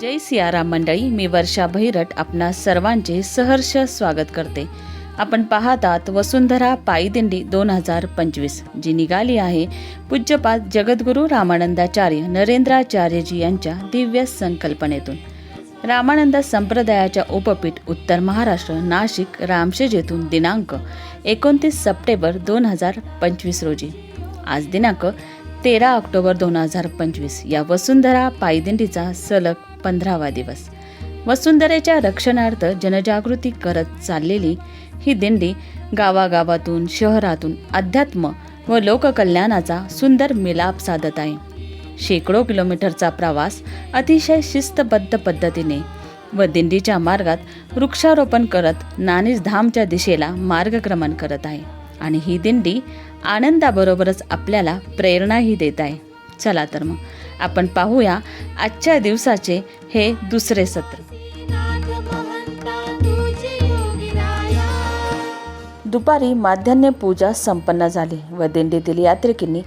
जय सियाराम मंडळी मी वर्षा भैरट आपणा सर्वांचे सहर्ष स्वागत करते. आपण पाहतात वसुंधरा पायदिंडी दोन हजार पंचवीस जी निघाली आहे पूज्यपाद जगद्गुरू रामानंदाचार्य नरेंद्राचार्यजी यांच्या दिव्य संकल्पनेतून. रामानंद संप्रदायाच्या उपपीठ उत्तर महाराष्ट्र नाशिक रामशेज येथून दिनांक एकोणतीस सप्टेंबर दोन हजार पंचवीस रोजी. आज दिनांक तेरा ऑक्टोबर दोन हजार पंचवीस या वसुंधरा पायदिंडीचा सलग पंधरावा दिवस. वसुंधरेच्या रक्षणार्थ जनजागृती करत चाललेली ही दिंडी गावागावातून शहरातून अध्यात्म व लोककल्याणाचा सुंदर मिलाप साधत आहे. शेकडो किलोमीटरचा प्रवास अतिशय शिस्तबद्ध पद्धतीने व दिंडीच्या मार्गात वृक्षारोपण करत नानीस धामच्या दिशेला मार्गक्रमण करत आहे आणि ही दिंडी आनंदाबरोबरच आपल्याला प्रेरणाही देत आहे. चला तर मग आपण पाहूया आजच्या दिवसाचे हे दुसरे सत्र. दुपारी माध्यान्ह पूजा संपन्न झाली व दिंडीतील यात्रिकींनी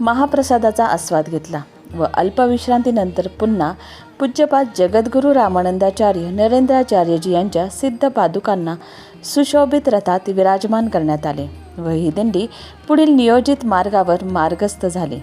महाप्रसादाचा आस्वाद घेतला व अल्पविश्रांतीनंतर पुन्हा पूज्यपाद जगद्गुरू रामानंदाचार्य नरेंद्राचार्यजी यांच्या सिद्ध पादुकांना सुशोभित रथात विराजमान करण्यात आले व ही दिंडी पुढील नियोजित मार्गावर मार्गस्थ झाली.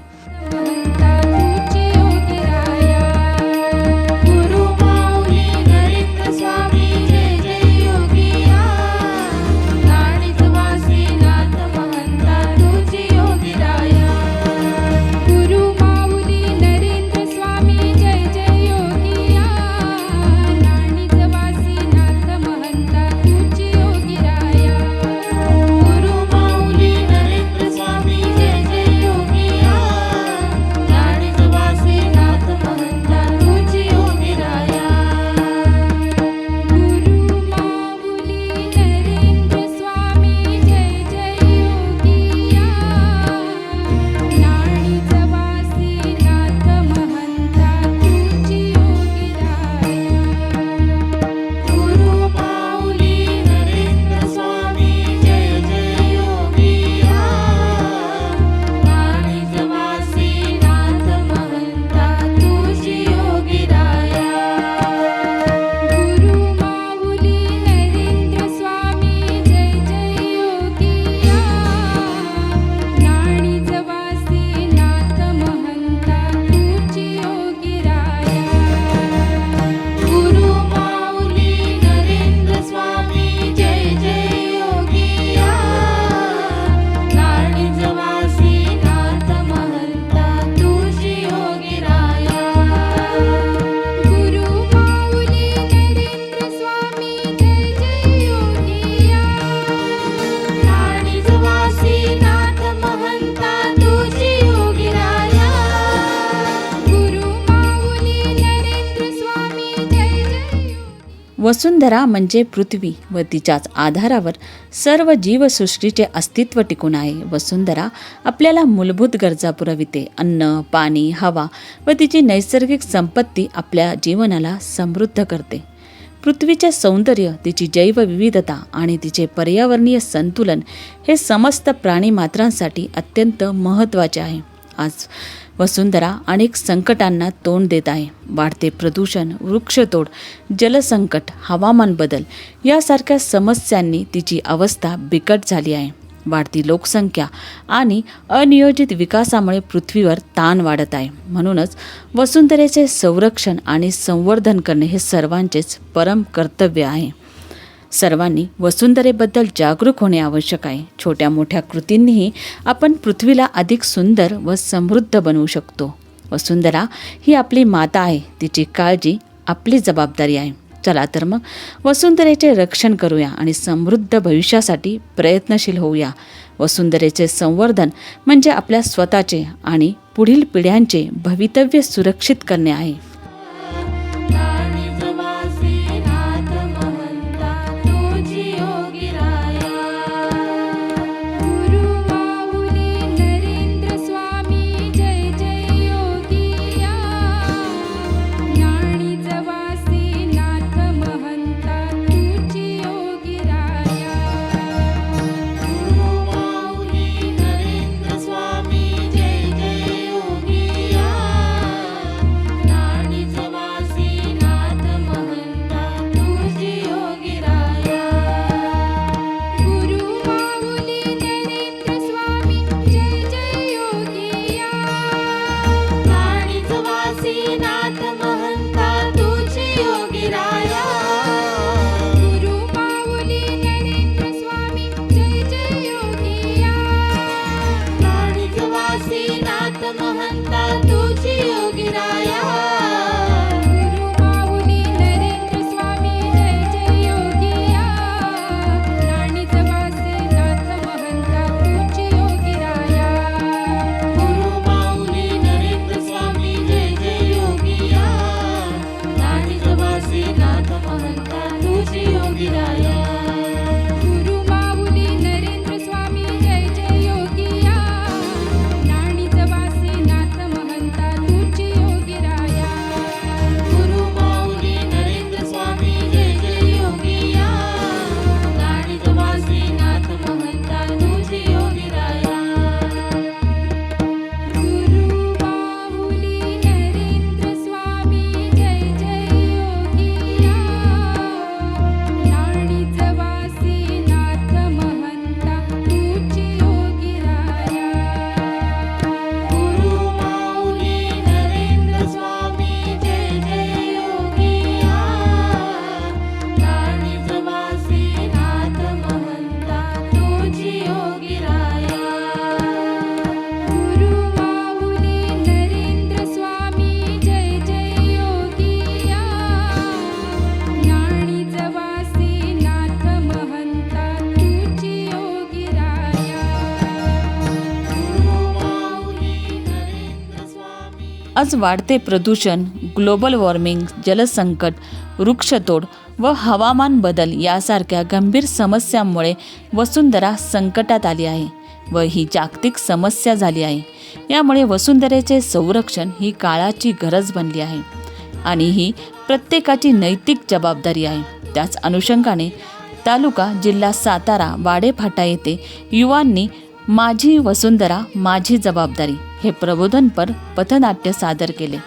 वसुंधरा म्हणजे पृथ्वी व तिच्याच आधारावर सर्व जीवसृष्टीचे अस्तित्व टिकून आहे. वसुंधरा आपल्याला मूलभूत गरजा पुरविते. अन्न पाणी हवा व तिची नैसर्गिक संपत्ती आपल्या जीवनाला समृद्ध करते. पृथ्वीचे सौंदर्य तिची जैवविविधता आणि तिचे पर्यावरणीय संतुलन हे समस्त प्राणीमात्रांसाठी अत्यंत महत्त्वाचे आहे. आज वसुंधरा अनेक संकटांना तोंड देत आहे. वाढते प्रदूषण वृक्षतोड जलसंकट हवामान बदल यासारख्या समस्यांनी तिची अवस्था बिकट झाली आहे. वाढती लोकसंख्या आणि अनियोजित विकासामुळे पृथ्वीवर ताण वाढत आहे. म्हणूनच वसुंधरेचे संरक्षण आणि संवर्धन करणे हे सर्वांचेच परम कर्तव्य आहे. सर्वांनी वसुंधरेबद्दल जागरूक होणे आवश्यक आहे. छोट्या मोठ्या कृतींनीही आपण पृथ्वीला अधिक सुंदर व समृद्ध बनवू शकतो. वसुंधरा ही आपली माता आहे. तिची काळजी आपली जबाबदारी आहे. चला तर मग वसुंधरेचे रक्षण करूया आणि समृद्ध भविष्यासाठी प्रयत्नशील होऊया. वसुंधरेचे संवर्धन म्हणजे आपल्या स्वतःचे आणि पुढील पिढ्यांचे भवितव्य सुरक्षित करणे आहे. आज वाढते प्रदूषण ग्लोबल वॉर्मिंग जलसंकट वृक्षतोड व हवामान बदल यासारख्या गंभीर समस्यांमुळे वसुंधरा संकटात आली आहे व ही जागतिक समस्या झाली आहे. यामुळे वसुंधरेचे संरक्षण ही काळाची गरज बनली आहे आणि ही प्रत्येकाची नैतिक जबाबदारी आहे. त्याच अनुषंगाने तालुका जिल्हा सातारा वाडेफाटा येथे युवांनी माझी वसुंधरा माझी जबाबदारी हे प्रबोधनपर पथनाट्य सादर केले.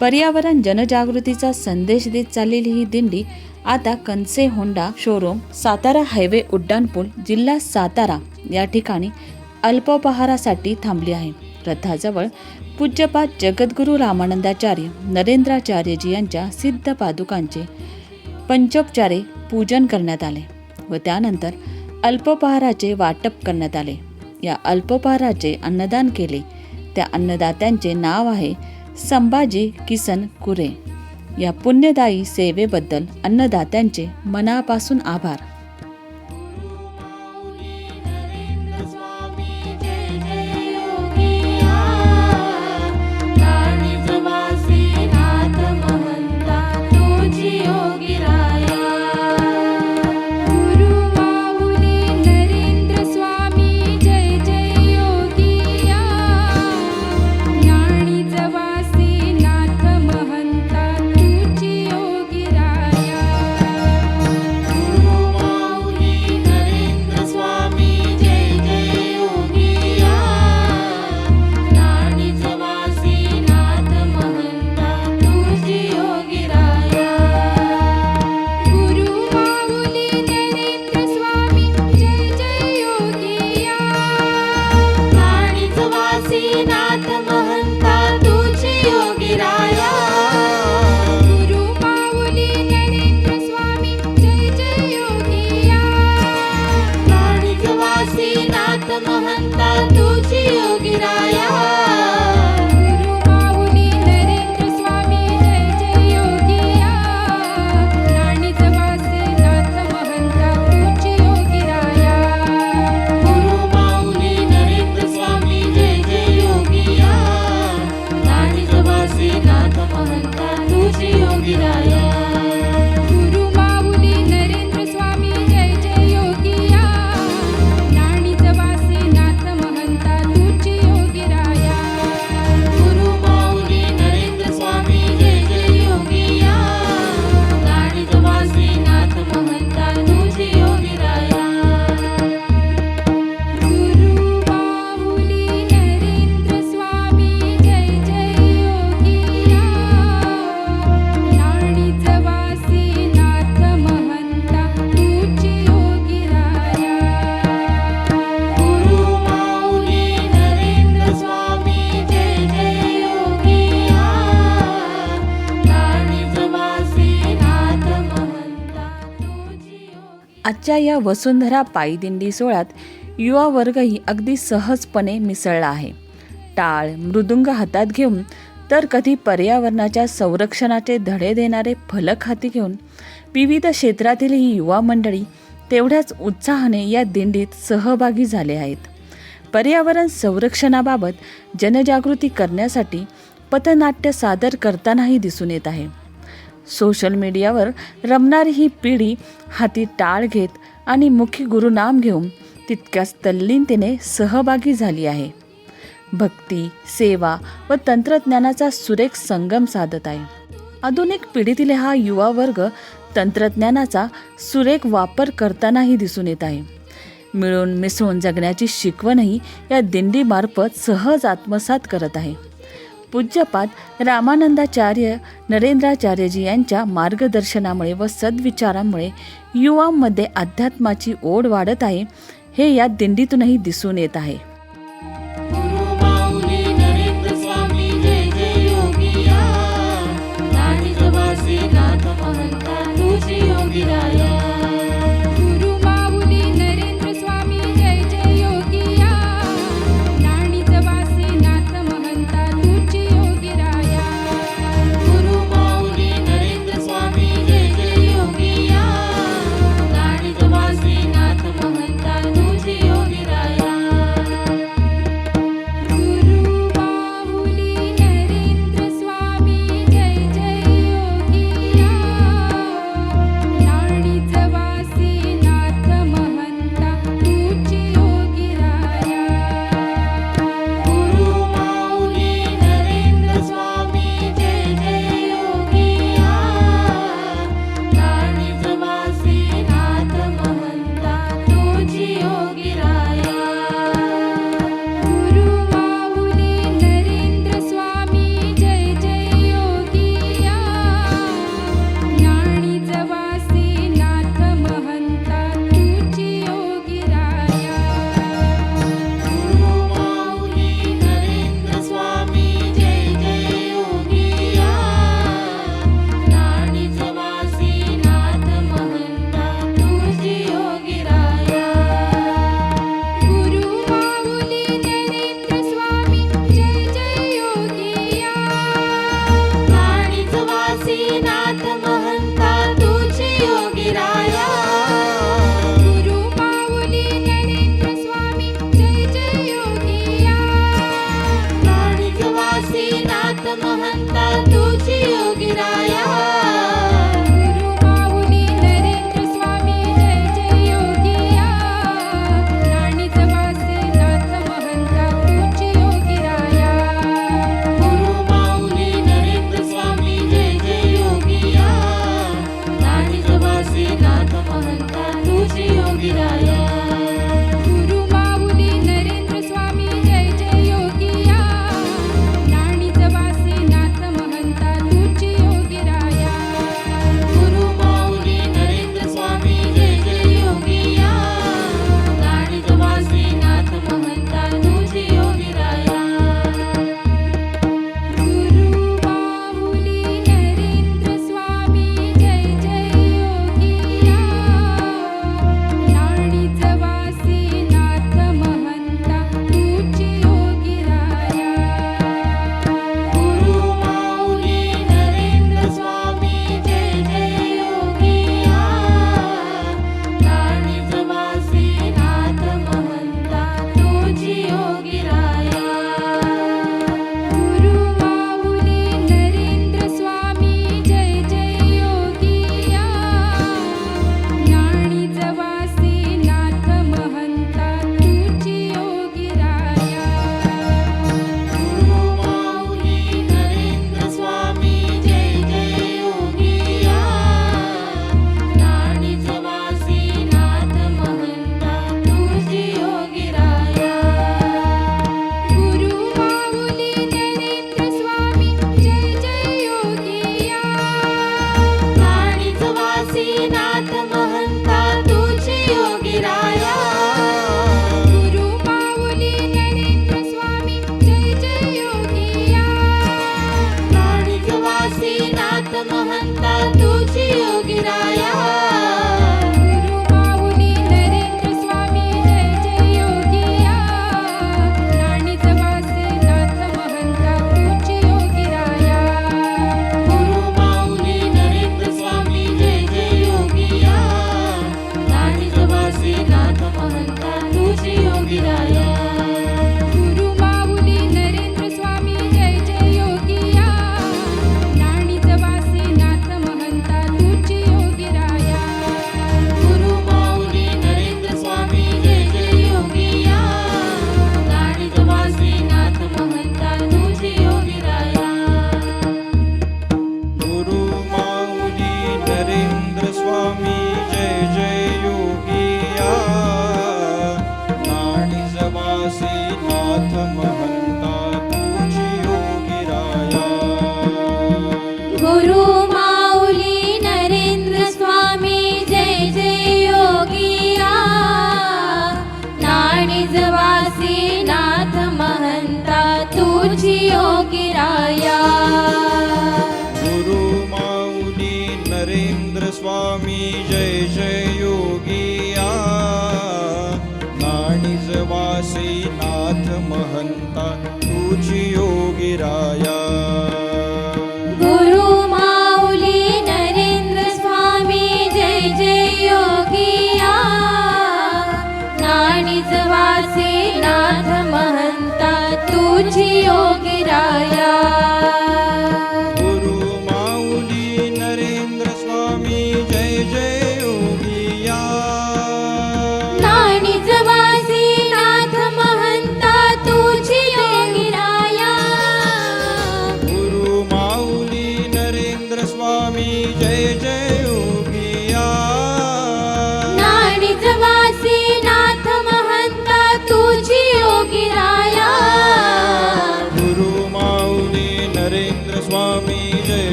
पर्यावरण जनजागृतीचा संदेश देत चाललेली ही दिंडी आता कनसे होंडा शोरूम सातारा हायवे उड्डाणपूल जिल्हा सातारा या ठिकाणी अल्पोपहारासाठी थांबली आहे. रथाजवळ पूज्यपाद जगद्गुरु रामानंदाचार्य नरेंद्राचार्यजी यांच्या सिद्ध पादुकांचे पंचोपचारे पूजन करण्यात आले व त्यानंतर अल्पोपहाराचे वाटप करण्यात आले. या अल्पोपहाराचे अन्नदान केले. त्या अन्नदात्यांचे नाव आहे संभाजी किसन कुरे. या पुण्यदायी सेवेबद्दल अन्नदात्यांचे मनापासून आभार. आजच्या या वसुंधरा पायीदिंडी सोहळ्यात युवा वर्गही अगदी सहजपणे मिसळला आहे. टाळ मृदुंग हातात घेऊन तर कधी पर्यावरणाच्या संरक्षणाचे धडे देणारे फलक हाती घेऊन विविध क्षेत्रातील ही युवा मंडळी तेवढ्याच उत्साहाने या दिंडीत सहभागी झाले आहेत. पर्यावरण संरक्षणाबाबत जनजागृती करण्यासाठी पथनाट्य सादर करतानाही दिसून येत आहे. सोशल मीडियावर रमणारी ही पिढी हाती टाळ घेत आणि मुखी गुरुनाम घेऊन तितक्याच तल्लीनतेने सहभागी झाली आहे. भक्ती सेवा व तंत्रज्ञानाचा सुरेख संगम साधत आहे. आधुनिक पिढीतील हा युवा वर्ग तंत्रज्ञानाचा सुरेख वापर करतानाही दिसून येत आहे. मिळून मिसळून जगण्याची शिकवणही या दिंडीमार्फत सहज आत्मसात करत आहे. पूज्यपाद रामानंदाचार्य नरेंद्राचार्यजी यांच्या मार्गदर्शनामुळे व सद्विचारामुळे युवांमध्ये अध्यात्माची ओढ वाढत आहे हे या दिंडीतूनही दिसून येत आहे.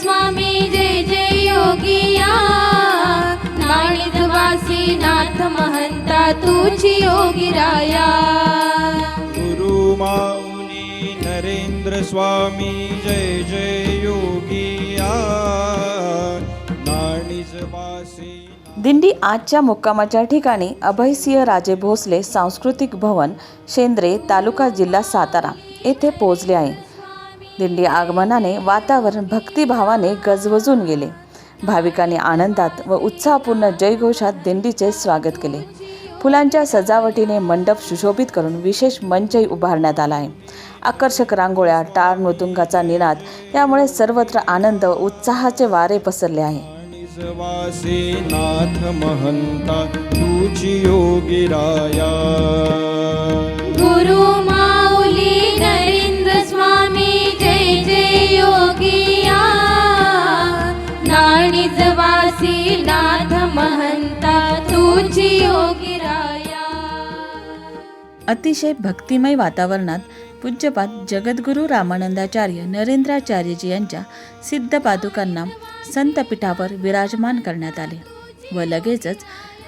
स्वामी जय जय योगिया नाणीज वासी नाथ महंता तुझी योगिराया गुरु माऊली नरेंद्र स्वामी जय जय योगिया. नाणीज वासी दिंडी आजच्या मुक्कामाच्या ठिकाणी अभयसिंह राजे भोसले सांस्कृतिक भवन शेंद्रे तालुका जिल्हा सातारा येथे पोहोचले आहे. दिंडी आगमनाने वातावरण भक्तिभावाने गजबजून गेले. भाविकांनी आनंदात व उत्साहपूर्ण जयघोषात दिंडीचे स्वागत केले. फुलांच्या सजावटीने मंडप सुशोभित करून विशेष मंचही उभारण्यात आला आहे. आकर्षक रांगोळ्या टाळ मृदुंगाचा निनाद यामुळे सर्वत्र आनंद व उत्साहाचे वारे पसरले आहे. नाथ महंता तुझी योगिराया गुरु माऊली नरेंद्र स्वामी जय जय योगिया नाथ महंता तुझी योगिराया अतिशय भक्तिमय वातावरणात पूज्यपाद जगद्गुरू रामानंदाचार्य नरेंद्राचार्यजी यांच्या सिद्ध पादुकांना संतपीठावर विराजमान करण्यात आले व लगेचच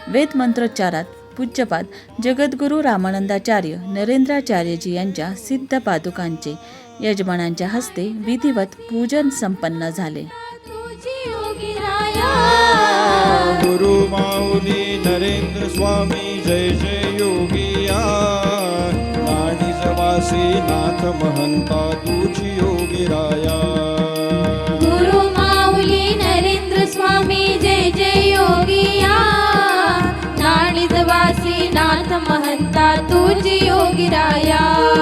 वेदमंत्रोच्चारात पूज्यपाद जगद्गुरू रामानंदाचार्य नरेंद्राचार्यजी यांच्या सिद्ध पादुकांचे यजमानांच्या हस्ते विधिवत पूजन संपन्न झाले. गुरु माऊली नरेंद्र स्वामी जय जय योगिया नाथ महंता तुझी योगिराया गुरु माऊली नरेंद्र स्वामी जय जय योगिया वासी नाथ महंता तुझी योगिराया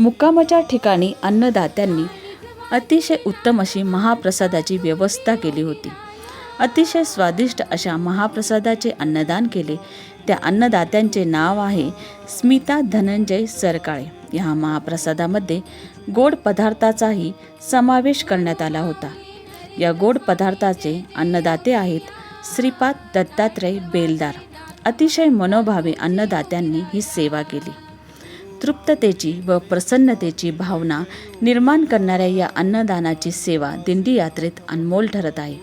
मुक्कामाच्या ठिकाणी अन्नदात्यांनी अतिशय उत्तम अशी महाप्रसादाची व्यवस्था केली होती. अतिशय स्वादिष्ट अशा महाप्रसादाचे अन्नदान केले. त्या अन्नदात्यांचे नाव आहे स्मिता धनंजय सरकाळे. ह्या महाप्रसादामध्ये गोड पदार्थाचाही समावेश करण्यात आला होता. या गोड पदार्थाचे अन्नदाते आहेत श्रीपाद दत्तात्रय बेलदार. अतिशय मनोभावे अन्नदात्यांनी ही सेवा केली. तृप्ततेची व प्रसन्नतेची भावना निर्माण करणाऱ्या या अन्नदानाची सेवा दिंडी यात्रेत अनमोल ठरत आहे.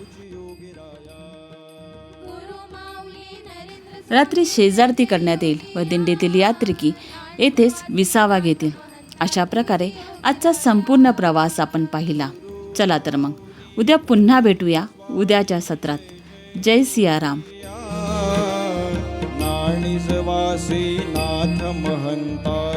रात्री शेजारती करण्यात येईल व दिंडीतील यात्रिकी येथेच विसावा घेतील. अशा प्रकारे आजचा संपूर्ण प्रवास आपण पाहिला. चला तर मग उद्या पुन्हा भेटूया उद्याच्या सत्रात. जय सियाराम. नाथ महंता.